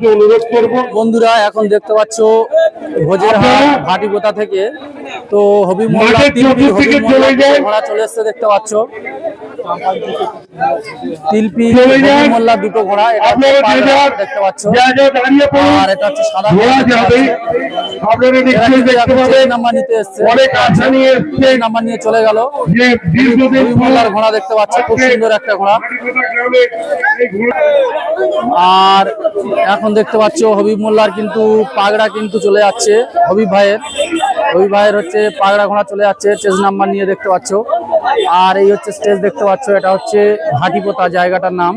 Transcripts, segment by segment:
একটু অনুরোধ করব। বন্ধুরা এখন দেখতে পাচ্ছ ভোজের হাট ভাটিপোতা থেকে? তো হবি মোল্লা চলে এসছে দেখতে পাচ্ছ। তিলপি। মোল্লা দুটো ঘোড়া দেখতে পাচ্ছ আর এটা হচ্ছে সাদা নাম্বার নিতে এসছে নাম্বার নিয়ে চলে গেল মোল্লার ঘোড়া দেখতে পাচ্ছ খুব সুন্দর একটা ঘোড়া আর এখন দেখতে পাচ্ছ হবিব মোল্লার কিন্তু পাগড়া কিন্তু চলে যাচ্ছে হবিব ভাইয়ের হবিব ভাইয়ের হচ্ছে পাগড়া ঘোড়া চলে যাচ্ছে স্টেজ নাম্বার নিয়ে দেখতে পাচ্ছ আর এই হচ্ছে স্টেজ দেখতে পাচ্ছ, এটা হচ্ছে হাটিপোতা জায়গাটার নাম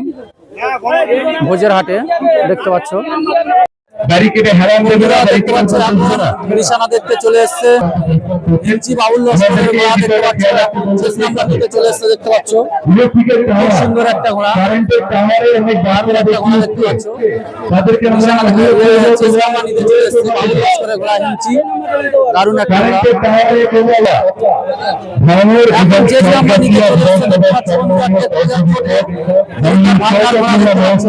ভোজের হাটে দেখতে পাচ্ছ। ব্যারিকেডে হেরান দেবে না দেখতে পাচ্ছ এখন নিশানা দেখতে চলে এসছে। হিলচি বাউল লস্করের ঘোড়া দেখতে পাচ্ছ স্টেজ নাম্বার নিতে চলে এসছে দেখতে পাচ্ছ? খুব সুন্দর একটা ঘোড়া। কারেন্টের টাওয়ারে অনেক বারবার একটা ঘোড়া দেখতে পাচ্ছ? তাদেরকে আমরা করব নাম্বার নিতে চলে এসছে বাউল লস্করের ঘোড়া হিলচি দারুণ একটা কারেন্টের টাওয়ারে কোমলা এখন যে নাম্বার নিতে চলে এসছে দেখতে পাচ্ছ ভাঙার ঘোড়া দেখতে পাচ্ছ।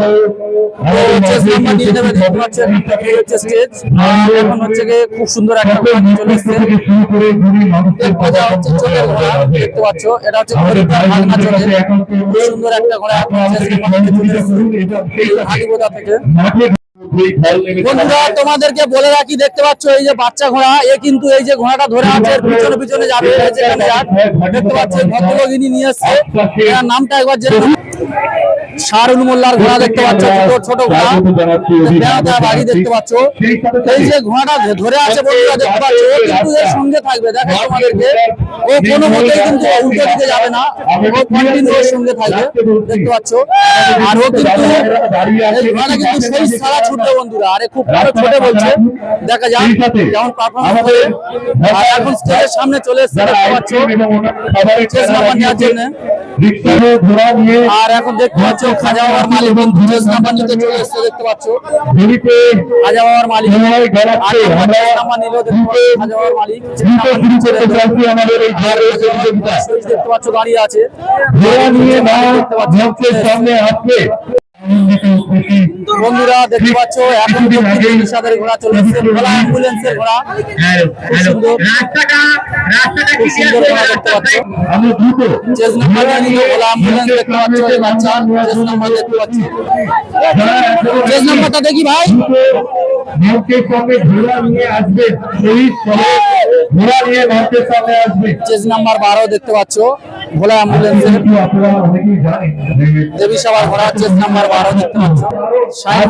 চেস নাম্বার নিয়ে নেবে দেখতে পাচ্ছেন? স্টেজ এখন হচ্ছে গিয়ে খুব সুন্দর একটা চলে এসছে। টেক বাজার হচ্ছে চোখের ঘোড়া দেখতে পাচ্ছ এটা হচ্ছে ঘড়িটা চলে। খুব সুন্দর একটা ঘোড়া এখন চেস নাম্বার নিতে চলে এসছে। এই হাটিবোদা থেকে। বন্ধুরা তোমাদেরকে বলে রাখি দেখতে পাচ্ছ এই যে বাচ্চা ঘোড়া এ কিন্তু এই যে ঘোড়াটা ধরে আছে পিছনে পিছনে যাবে যে। দেখতে পাচ্ছ ভদ্রলোক ইনি নিয়ে এসছে। নামটা একবার নাও। শাহরুল মোল্লার ঘোড়া দেখতে পাচ্ছ, ছোট ঘোড়া। দেখতে পাচ্ছ। এই যে ঘোড়াটা ধরে আছে দেখতে পাচ্ছ, ও কিন্তু এর সঙ্গে থাকবে। দেখো তোমাদেরকে, ও কোনো মতেই কিন্তু উল্টো দিকে যাবে না। ও কন্টিনিউ এর সঙ্গে থাকবে, দেখতে পাচ্ছ। আর ও কিন্তু ঘোড়াটা কিন্তু সেই সারা ছুটবে বন্ধুরা। আরে খুব ভালো ছোটে বলছে। দেখা যাক কেমন পারফরমেন্স করে। আর এখন স্টেজের সামনে চলে এসেছে, দেখতে পাচ্ছ। আর এখন দেখতে পাচ্ছ খাজা বাবার মালিক বন্ধু চেস নাম্বার চলে এসেছে দেখতে পাচ্ছ? ধরিতে খাজা বাবার মালিক আমরা চেস দেখতে খাজা বাবার মালিক দ্রুত আমাদের এই ঝড়ের প্রতিযোগিতা। দেখতে পাচ্ছ দাঁড়িয়ে আছে। ঘোড়া নিয়ে না দেখতে পাচ্ছ ভক্তের সামনে খুশি বন্ধুরা দেখতে পাচ্ছ এখন ঘোড়া চলে এসেছে। ভোলা অ্যাম্বুলেন্সের ঘোড়া। খুব সুন্দর। খুব সুন্দর ঘোড়া দেখতে পাচ্ছ। চেস নাম্বার অ্যাম্বুলেন্স দেখতে পাচ্ছ। বাচ্চা চেস নাম্বার দেখতে পাচ্ছ। চেস নাম্বারটা দেখি ভাই। ভক্তের সামনে ঘোড়া নিয়ে আসবে। শহীদ ঘোড়া নিয়ে সামনে আসবে। চেস নাম্বার বারো দেখতে পাচ্ছ। ভোলা অ্যাম্বুলেন্সের দেবী সবার ঘোড়া চেস নাম্বার বারো দেখতে পাচ্ছ সাই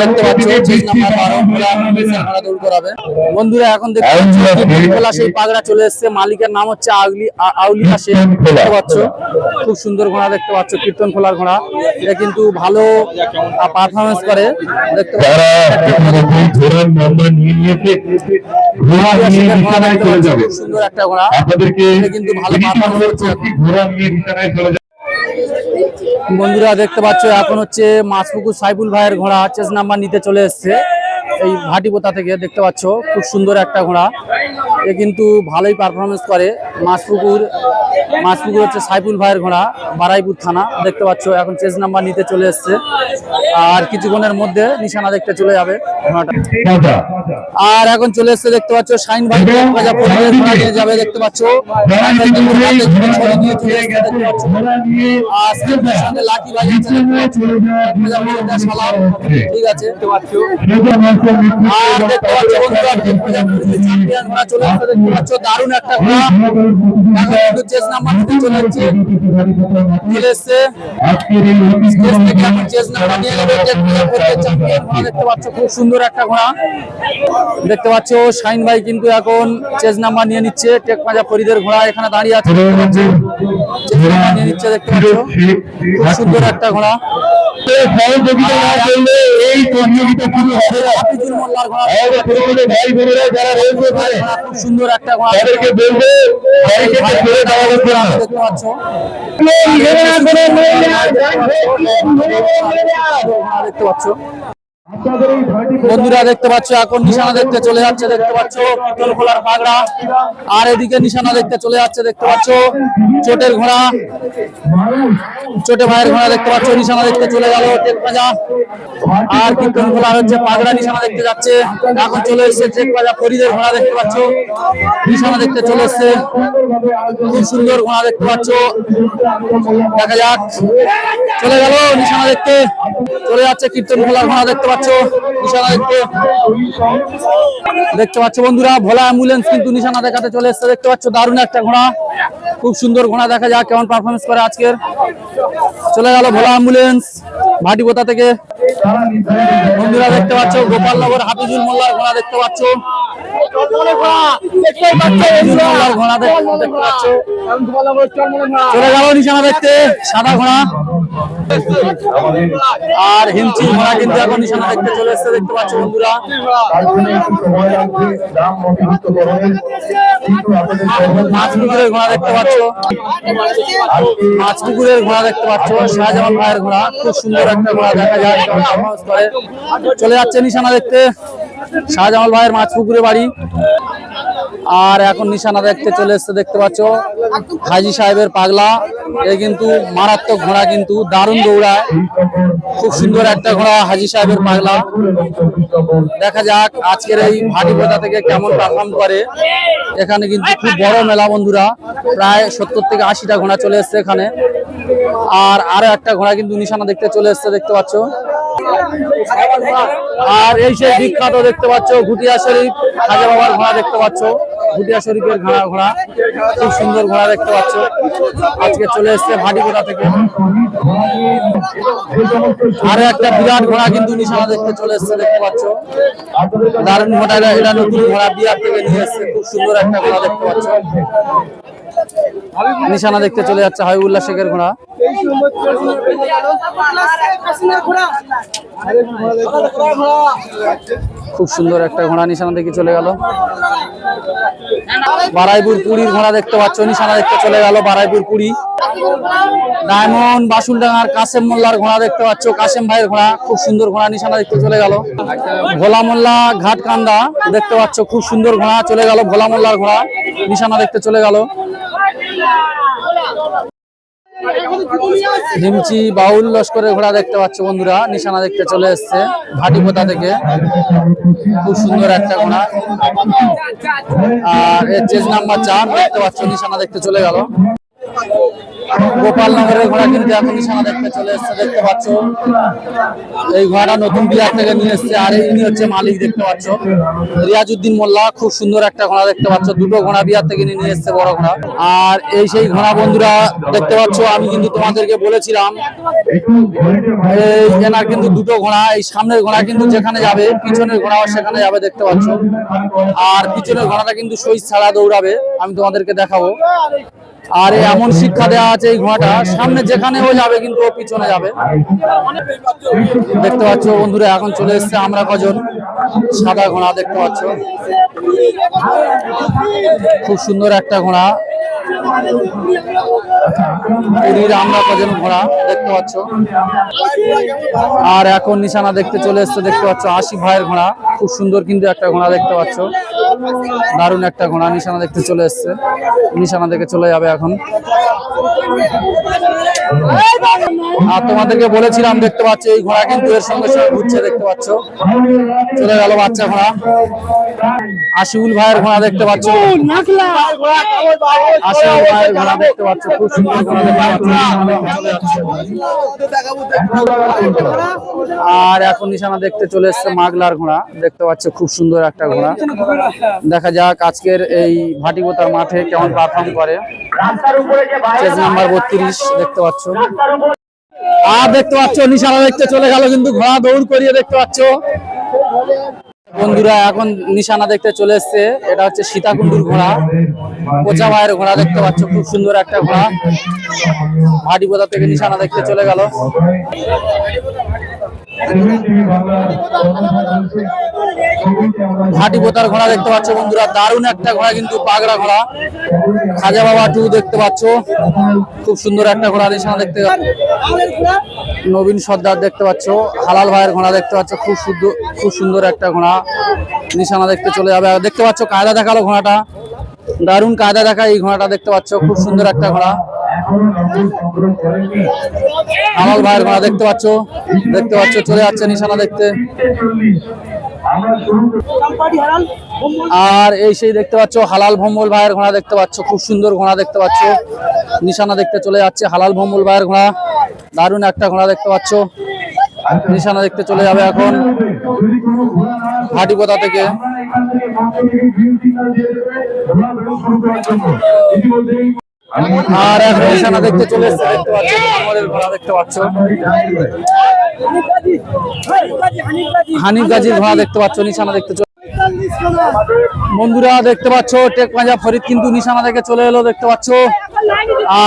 দেখতে পাচ্ছ চেস নাম্বার বারো ভোলা অ্যাম্বুলেন্সের দৌড় করাবে। বন্ধুরা এখন দেখতে পাচ্ছ কীর্তন খোলা সেই পাগড়া চলে এসেছে। মালিকের নাম হচ্ছে আউলিয়া শেখ দেখতে পাচ্ছ? খুব সুন্দর ঘোড়া দেখতে পাচ্ছ কীর্তন খোলার ঘোড়া। এটা কিন্তু ভালো পারফরমেন্স করে। দেখতে পাচ্ছ? সুন্দর একটা ঘোড়া। আপনাদেরকে কিন্তু ভালো পারফরমেন্স বন্ধুরা দেখতে পাচ্ছ, এখন হচ্ছে মাসপুকুর সাইফুল ভাইয়ের ঘোড়া চেস নাম্বার নিতে চলে এসছে। এই ভাটিপোতা থেকে দেখতে পাচ্ছ, খুব সুন্দর একটা ঘোড়া। এ কিন্তু ভালোই পারফরমেন্স করে মাসপুকুর মাসপুকুর হচ্ছে সাইফুল ভাইয়ের ঘোড়া, বারাইপুর থানা। দেখতে পাচ্ছ, এখন চেস নাম্বার নিতে চলে এসছে। আর কিছুক্ষণের মধ্যে নিশানা দেখতে চলে যাবে ঘোড়াটা। আর এখন চলে এসছে দেখতে পাচ্ছ শাইন ভাই যাবে দেখতে পাচ্ছ ঠিক আছে দেখতে পাচ্ছ দারুণ একটা ঘোড়া চেস নাম্বার চলে এসছে দেখতে পাচ্ছ খুব সুন্দর একটা ঘোড়া দেখতে পাচ্ছ শাইন ভাই কিন্তু এখন চেস নাম্বার নিয়ে নিচ্ছে। টেক মাজা ফরিদের ঘোড়া এখানে দাঁড়িয়ে আছে। নিয়ে নিচ্ছে দেখতে পাচ্ছ? খুব সুন্দর একটা ঘোড়া। মোল্লার ঘোড়া। খুব সুন্দর একটা ঘোড়া। দেখতে পাচ্ছ। দেখতে পাচ্ছ। বন্ধুরা দেখতে পাচ্ছ, এখন নিশানা দেখতে চলে যাচ্ছে, দেখতে পাচ্ছ, পিতল খোলার পাগড়া আর এদিকে নিশানা দেখতে চলে যাচ্ছে, দেখতে পাচ্ছ, চোটের ঘোড়া। চোটে ভাইয়ের ঘোড়া দেখতে পাচ্ছ, নিশানা দেখতে চলে গেল আর কীর্তন খোলার হচ্ছে পাগড়া নিশানা দেখতে যাচ্ছে। এখন চলে এসেছে চেক ভাজা ফরিদের ঘোড়া দেখতে পাচ্ছ। নিশানা দেখতে চলে এসছে। খুব সুন্দর ঘোড়া দেখতে পাচ্ছ। দেখা যাক। চলে গেল নিশানা দেখতে। চলে যাচ্ছে কীর্তন খোলার ঘোড়া দেখতে পাচ্ছ? দেখতে। পাচ্ছ বন্ধুরা, ভোলা অ্যাম্বুলেন্স কিন্তু নিশানা দেখাতে চলে এসছে। দেখতে পাচ্ছ দারুণ একটা ঘোড়া। খুব সুন্দর ঘোড়া দেখা যাক কেমন পারফরমেন্স করে আজকের। চলে গেল ভোলা অ্যাম্বুলেন্স, ভাটিপোতা থেকে। বন্ধুরা, দেখতে পাচ্ছ গোপালনগর হাফিজুল মোল্লার ঘোড়া দেখতে পাচ্ছ। ঘোড়া দেখতে পাচ্ছ। চলে গেল নিশানা দেখতে, সাদা ঘোড়া। আর হিমচি ঘোড়া কিন্তু এখন নিশানা দেখতে চলে এসছে, দেখতে পাচ্ছ বন্ধুরা। মাছ পুকুরের ঘোড়া দেখতে পাচ্ছ। মাছ পুকুরের ঘোড়া দেখতে পাচ্ছ শাহজাহান ভাইয়ের ঘোড়া, খুব সুন্দর একটা ঘোড়া দেখা যায়। চলে যাচ্ছে নিশানা দেখতে শাহজামাল ভাইয়ের মাছ পুকুরে বাড়ি। আর এখন নিশানা দেখতে চলে এসছে, দেখতে পাচ্ছ? হাজি সাহেবের পাগলা। এ কিন্তু মারাত্মক ঘোড়া, কিন্তু দারুণ দৌড়ায় খুব সুন্দর একটা ঘোড়া হাজি সাহেবের পাগলা। দেখা যাক আজকের এই ভাটিপোতা থেকে কেমন পারফর্ম করে। এখানে কিন্তু খুব বড় মেলা বন্ধুরা, প্রায় সত্তর থেকে আশিটা ঘোড়া চলে এসছে এখানে। আর আরও একটা ঘোড়া কিন্তু নিশানা দেখতে চলে এসছে, দেখতে পাচ্ছ? আর এই সেই বিখ্যাত দেখতে পাচ্ছ ঘুটিয়া শরীফ, খাজা বাবার ঘোড়া দেখতে পাচ্ছ। ঘুটিয়া শরীফের ঘোড়া ঘোড়া। খুব সুন্দর ঘোড়া দেখতে পাচ্ছ। আজকে চলে এসছে ভাটিপোতা থেকে। আরও একটা বিরাট ঘোড়া কিন্তু নিশানা দেখতে চলে এসছে, দেখতে পাচ্ছ। দারুণ ঘোড়া, এটা নতুন ঘোড়া বিহার থেকে নিয়ে এসছে। খুব সুন্দর একটা ঘোড়া দেখতে পাচ্ছ। নিশানা দেখতে চলে যাচ্ছে হাবিবুল্লাহ শেখের ঘোড়া। খুব সুন্দর একটা ঘোড়া নিশানা দেখে চলে গেল। বারাইপুর পুরীর ঘোড়া দেখতে পাচ্ছ, নিশানা দেখতে চলে গেল বারাইপুর পুরী। ডায়মন্ড, বাসুলডাঙ্গার, কাশেম মোল্লার ঘোড়া দেখতে পাচ্ছ, কাশেম ভাইয়ের ঘোড়া, খুব সুন্দর ঘোড়া নিশানা দেখতে চলে গেল। ভোলা মোল্লা ঘাট কান্দা দেখতে পাচ্ছ, খুব সুন্দর ঘোড়া চলে গেল ভোলা মোল্লার ঘোড়া নিশানা দেখতে চলে গেল। হিমচি বাউল লস্করের ঘোড়া দেখতে পাচ্ছ বন্ধুরা, নিশানা দেখতে চলে এসছে ভাটিপোতা থেকে। খুব সুন্দর একটা ঘোড়া। আর এর চেজ নাম্বার চার, দেখতে পাচ্ছ, নিশানা দেখতে চলে গেল। গোপালনগরের ঘোড়া কিন্তু এখন নিশানা দেখতে চলে এসছে, দেখতে পাচ্ছ। এই ঘোড়াটা নতুন বিহার থেকে নিয়ে এসছে, আর ইনি হচ্ছে মালিক, দেখতে পাচ্ছ। রিয়াজউদ্দিন মোল্লা, খুব সুন্দর একটা ঘোড়া দেখতে পাচ্ছ। দুটো ঘোড়া বিহার থেকে নিয়ে এসছে, বড় ঘোড়া। আর এই সেই ঘোড়া বন্ধুরা, দেখতে পাচ্ছ, আমি কিন্তু তোমাদেরকে বলেছিলাম এনার কিন্তু দুটো ঘোড়া, এই সামনের ঘোড়া কিন্তু যেখানে যাবে, পিছনের ঘোড়াও সেখানে যাবে, দেখতে পাচ্ছ। আর পিছনের ঘোড়াটা কিন্তু সই ছাড়া দৌড়াবে, আমি তোমাদেরকে দেখাবো। আর এমন শিক্ষা দেওয়া আছে এই ঘোড়াটা, সামনে যেখানে ও যাবে কিন্তু ও পিছনে যাবে। দেখতে পাচ্ছ বন্ধুরা, এখন চলে এসছে আমরা কজন। সাদা ঘোড়া দেখতে পাচ্ছ। খুব সুন্দর একটা ঘোড়া। আমরা কজন ঘোড়া দেখতে পাচ্ছ। আর এখন নিশানা দেখতে চলে এসছে, দেখতে পাচ্ছ আশি ভাইয়ের ঘোড়া। খুব সুন্দর কিন্তু একটা ঘোড়া দেখতে পাচ্ছ। দারুণ একটা ঘোড়া। নিশানা দেখতে চলে এসছে। নিশানা দেখে চলে যাবে এখন। আর তোমাদেরকে বলেছিলাম, দেখতে পাচ্ছ, এই ঘোড়া কিন্তু এর সঙ্গে সঙ্গে ঘুরছে, দেখতে পাচ্ছ। চলে গেল বাচ্চা ঘোড়া। আশিউল ভাইয়ের ঘোড়া দেখতে পাচ্ছ। আশিউল ঘোড়া দেখতে খুব সুন্দর আর এখন নিশানা দেখতে চলে এসছে মাগলার ঘোড়া। দেখতে পাচ্ছ, খুব সুন্দর একটা ঘোড়া। দেখা যাক আজকের এই ভাটিপোতার মাঠে কেমন পারফর্ম করে চেজ নাম্বার বত্রিশ দেখতে পাচ্ছ আর দেখতে পাচ্ছ নিশানা দেখতে চলে গেল কিন্তু ঘোড়া দৌড় করিয়ে দেখতে পাচ্ছ বন্ধুরা এখন নিশানা দেখতে চলে এসছে এটা হচ্ছে সীতাকুণ্ডুর ঘোড়া কোচা ভাইয়ের ঘোড়া দেখতে পাচ্ছ খুব সুন্দর একটা ঘোড়া ভাটিপোতা থেকে নিশানা দেখতে চলে গেল ঘাটি পোতার ঘোড়া দেখতে পাচ্ছ বন্ধুরা। দারুণ একটা ঘোড়া কিন্তু পাগড়া ঘোড়া। খাজা বাবা টু দেখতে পাচ্ছ। খুব সুন্দর একটা ঘোড়া নিশানা দেখতে নবীন সর্দার দেখতে পাচ্ছ। হালাল ভাইয়ের ঘোড়া দেখতে পাচ্ছ। খুব সুন্দর খুব সুন্দর একটা ঘোড়া। নিশানা দেখতে চলে যাবে। আর দেখতে পাচ্ছ কায়দা দেখাল ঘোড়াটা। দারুণ কায়দা দেখা এই ঘোড়াটা দেখতে পাচ্ছ। খুব সুন্দর একটা ঘোড়া। হালাল ভাইয়ের ঘোড়া দেখতে পাচ্ছ। দেখতে পাচ্ছ, চলে যাচ্ছে নিশানা দেখতে। আমরা আর এই সেই দেখতে পাচ্ছ, হালাল ভম্বল ভাইয়ের ঘোড়া দেখতে পাচ্ছ, খুব সুন্দর ঘোড়া দেখতে পাচ্ছ। নিশানা দেখতে চলে যাচ্ছে, হালাল ভম্বল ভাইয়ের ঘোড়া। দারুণ একটা ঘোড়া দেখতে পাচ্ছ। নিশানা দেখতে চলে যাবে এখন ভাটিপোতা থেকে। আর এখন নিশানা দেখতে চলে এসছে দেখতে আমাদের ঘোড়া দেখতে পাচ্ছ? হানিফ গাজীর ঘোড়া দেখতে পাচ্ছ নিশানা দেখতে চলে বন্ধুরা দেখতে পাচ্ছ টেক পাঞ্জাব ফরিদ কিন্তু নিশানা থেকে চলে এলো দেখতে পাচ্ছ?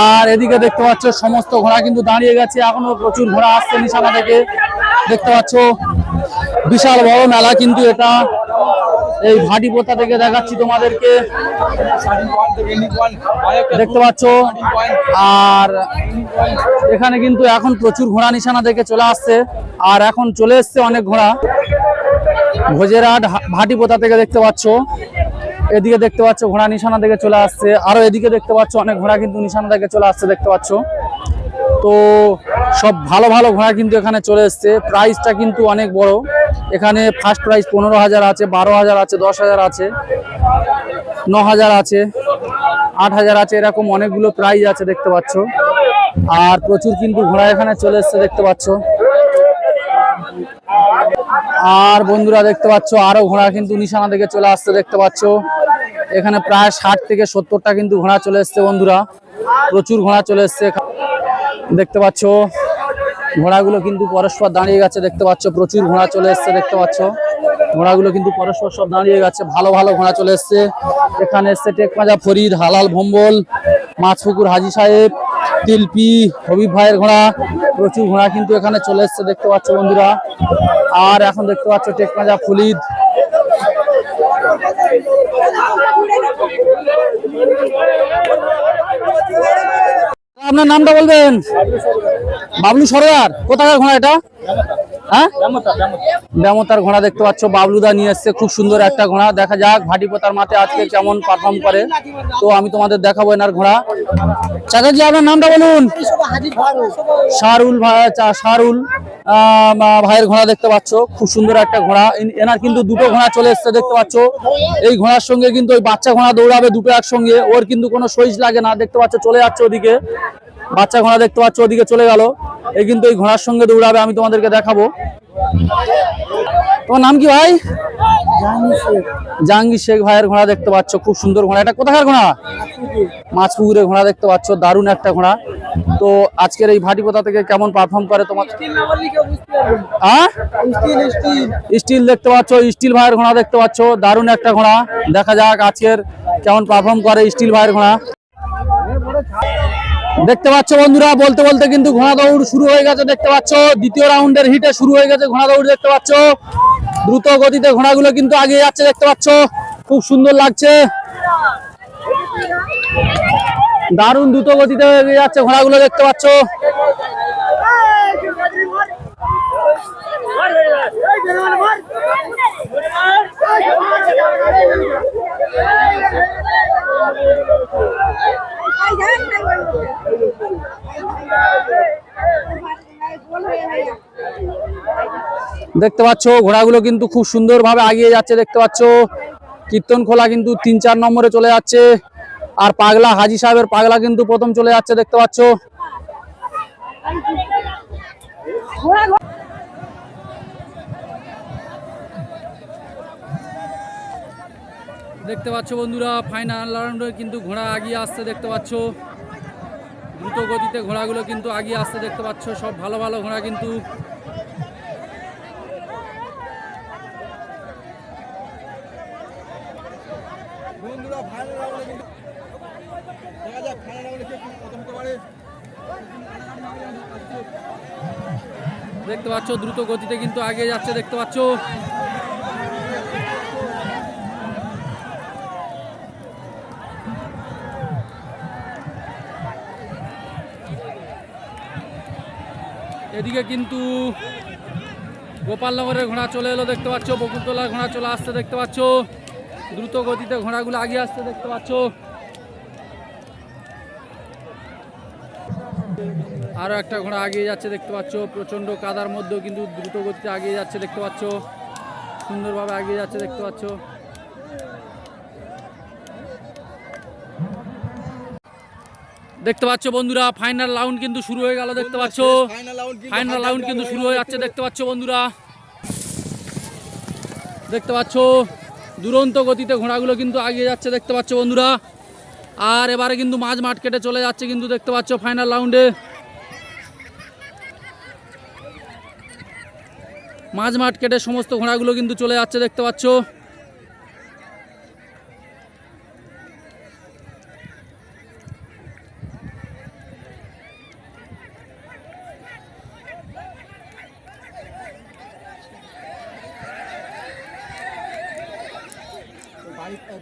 আর এদিকে দেখতে পাচ্ছ সমস্ত ঘোড়া কিন্তু দাঁড়িয়ে গেছে এখনও প্রচুর ঘোড়া আসছে নিশানা থেকে। দেখতে পাচ্ছ বিশাল বড় মেলা কিন্তু এটা। এই ভাটি পোতা থেকে দেখাচ্ছি তোমাদেরকে। দেখতে পাচ্ছ? আর এখানে কিন্তু এখন প্রচুর ঘোড়া নিশানা থেকে চলে আসছে। আর এখন চলে এসছে অনেক ঘোড়া। ভোজেরহাট হা- ভাটিপোতা থেকে দেখতে পাচ্ছ। এদিকে দেখতে পাচ্ছ ঘোড়া নিশানা থেকে চলে আসছে। আরও এদিকে দেখতে পাচ্ছ অনেক ঘোড়া কিন্তু নিশানা থেকে চলে আসছে দেখতে পাচ্ছ। তো সব ভালো ভালো ঘোড়া কিন্তু এখানে চলে এসছে। প্রাইসটা কিন্তু অনেক বড়। এখানে ফার্স্ট প্রাইস পনেরো হাজার আছে, বারো হাজার আছে, দশ হাজার আছে, ন হাজার আছে, আট হাজার আছে, এরকম অনেকগুলো প্রাইজ আছে দেখতে পাচ্ছ। আর প্রচুর কিন্তু ঘোড়া এখানে চলে এসছে দেখতে পাচ্ছ। আর বন্ধুরা দেখতে পাচ্ছ, আরও ঘোড়া কিন্তু নিশানা থেকে চলে আসছে দেখতে পাচ্ছ। এখানে প্রায় ষাট থেকে সত্তরটা কিন্তু ঘোড়া চলে এসছে বন্ধুরা। প্রচুর ঘোড়া চলে এসছে দেখতে পাচ্ছ। ঘোড়াগুলো কিন্তু পরস্পর দাঁড়িয়ে গেছে, দেখতে পাচ্ছ, প্রচুর ঘোড়া চলে এসছে, দেখতে পাচ্ছ। ঘোড়াগুলো কিন্তু পরস্পর সব দাঁড়িয়ে গেছে, ভালো ভালো ঘোড়া চলে এসছে। এখানে এসছে টেক মাজা ফরিদ, হালাল ভম্বল মাছপুকুর হাজি সাহেব, তিলপি, হবিব ভাইয়ের ঘোড়া, প্রচুর ঘোড়া কিন্তু এখানে চলে এসছে, দেখতে পাচ্ছ বন্ধুরা। আর এখন দেখতে পাচ্ছ টেক মাজা ফলিদ। আপনার নামটা বলবেন? বাবলু সরোয়ার, কোথাকার ঘোড়া এটা? হ্যাঁ? ব্যামতার ঘোড়া দেখতে পাচ্ছ, বাবলুদা নিয়ে এসছে, খুব সুন্দর একটা ঘোড়া। দেখা যাক ভাটিপোতার মাঠে আজকে কেমন পারফর্ম করে। তো আমি তোমাদের দেখাবো এনার ঘোড়া। চাচাজি, আপনার নামটা বলুন। চা- শাহরুল ভাইয়ের ঘোড়া দেখতে পাচ্ছ, খুব সুন্দর একটা ঘোড়া। এনার কিন্তু দুটো ঘোড়া চলে এসছে, দেখতে পাচ্ছ। এই ঘোড়ার সঙ্গে কিন্তু ওই বাচ্চা ঘোড়া দৌড়াবে দুটো একসঙ্গে। ওর কিন্তু কোনো সইজ লাগে না, দেখতে পাচ্ছ, চলে যাচ্ছে ওদিকে। বাচ্চা ঘোড়া দেখতে পাচ্ছ, ওদিকে চলে গেল। এই কিন্তু এই ঘোড়ার সঙ্গে দৌড়াবে, আমি তোমাদেরকে দেখাবো। তোমার নাম কি ভাই? জাহাঙ্গীর শেখ ভাইয়ের ঘোড়া দেখতে পাচ্ছ, খুব সুন্দর ঘোড়া। এটা কোথাকার ঘোড়া? মাছপুকুরের ঘোড়া দেখতে পাচ্ছ, দারুণ একটা ঘোড়া। তো আজকের এই ভাটিপোতা থেকে কেমন পারফর্ম করে তোমার? হ্যাঁ? স্টিল দেখতে পাচ্ছ, স্টিল ভাইয়ের ঘোড়া দেখতে পাচ্ছ, দারুণ একটা ঘোড়া। দেখা যাক আজকের কেমন পারফর্ম করে স্টিল ভাইয়ের ঘোড়া। দেখতে পাচ্ছ বন্ধুরা বলতে বলতে কিন্তু ঘোড়া দৌড় শুরু হয়ে গেছে দেখতে পাচ্ছ দ্বিতীয় রাউন্ডের হিটে শুরু হয়ে গেছে ঘোড়া দৌড় দেখতে পাচ্ছ দ্রুত গতিতে ঘোড়াগুলো কিন্তু আগিয়ে যাচ্ছে দেখতে পাচ্ছ খুব সুন্দর লাগছে দারুণ দ্রুত গতিতে এগিয়ে যাচ্ছে ঘোড়াগুলো দেখতে পাচ্ছ দেখতে পাচ্ছ, ঘোড়াগুলো কিন্তু খুব সুন্দরভাবে আগিয়ে যাচ্ছে, দেখতে পাচ্ছ। কীর্তন খোলা কিন্তু তিন চার নম্বরে চলে যাচ্ছে। আর পাগলা, হাজি সাহেবের পাগলা কিন্তু প্রথম চলে যাচ্ছে, দেখতে পাচ্ছ। দেখতে পাচ্ছ বন্ধুরা ফাইনাল রাউন্ডে কিন্তু ঘোড়া আগিয়ে আসছে, দেখতে পাচ্ছ। দ্রুত গতিতে ঘোড়াগুলো কিন্তু আগিয়ে আসতে দেখতে পাচ্ছ সব ভালো ভালো ঘোড়া কিন্তু। দেখতে পাচ্ছ দ্রুত গতিতে কিন্তু আগে যাচ্ছে দেখতে পাচ্ছ। এদিকে কিন্তু গোপালনগরের ঘোড়া চলে এলো, দেখতে পাচ্ছ। বকুলতলার ঘোড়া চলে আসতে দেখতে পাচ্ছ। দ্রুত গতিতে ঘোড়াগুলো আগিয়ে আসতে দেখতে পাচ্ছ। আরও একটা ঘোড়া আগিয়ে যাচ্ছে, দেখতে পাচ্ছ। প্রচণ্ড কাদার মধ্যেও কিন্তু দ্রুত গতিতে আগিয়ে যাচ্ছে, দেখতে পাচ্ছ। সুন্দরভাবে আগিয়ে যাচ্ছে, দেখতে পাচ্ছ। দেখতে পাচ্ছ বন্ধুরা ফাইনাল রাউন্ড কিন্তু শুরু হয়ে গেল দেখতে পাচ্ছ। ফাইনাল রাউন্ড কিন্তু শুরু হয়ে যাচ্ছে দেখতে পাচ্ছ। বন্ধুরা। দেখতে পাচ্ছ দুরন্ত গতিতে ঘোড়াগুলো কিন্তু আগিয়ে যাচ্ছে দেখতে পাচ্ছ বন্ধুরা। আর এবারে কিন্তু মাঝ মাঠ কেটে চলে যাচ্ছে কিন্তু দেখতে পাচ্ছ ফাইনাল রাউন্ডে মাঝ মাঠ কেটে সমস্ত ঘোড়াগুলো কিন্তু চলে যাচ্ছে দেখতে পাচ্ছ।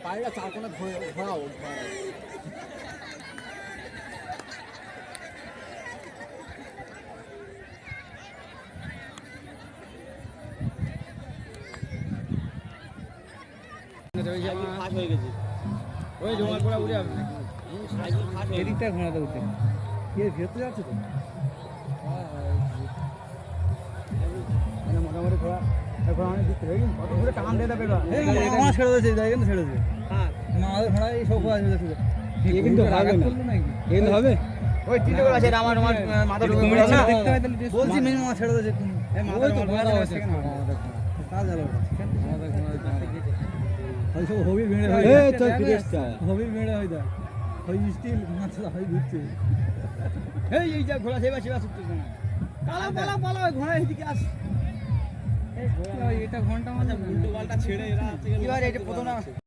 বাড়িটা চার ঘোরা- ঘোরাও ঘোরাও। এদিকটা ঘোড়াতে উঠে। ভেতরে যাচ্ছে তো? মোটামুটি ঘোরা। ঘোড়া হবে না। এ কিন্তু হবে। ওই তিনটে করে আছে আমার আমার মাথা ঢুকে না বলছি মেন মামা ছেড়ে দিয়েছে এই মাথা ঘোড়া আছে কাজ হলো সব হবি ভেড়ে হয় এই তো। হবি হয় দা স্টিল মাছ হয় ঘুরছে। এই এই যা ঘোরা সেবা সেবা সুপ্ত না। পালা পালা পালা ঘোড়া এদিকে আস। এটা ঘণ্টা মধ্যে ছেড়ে এরা এবার এটা প্রথম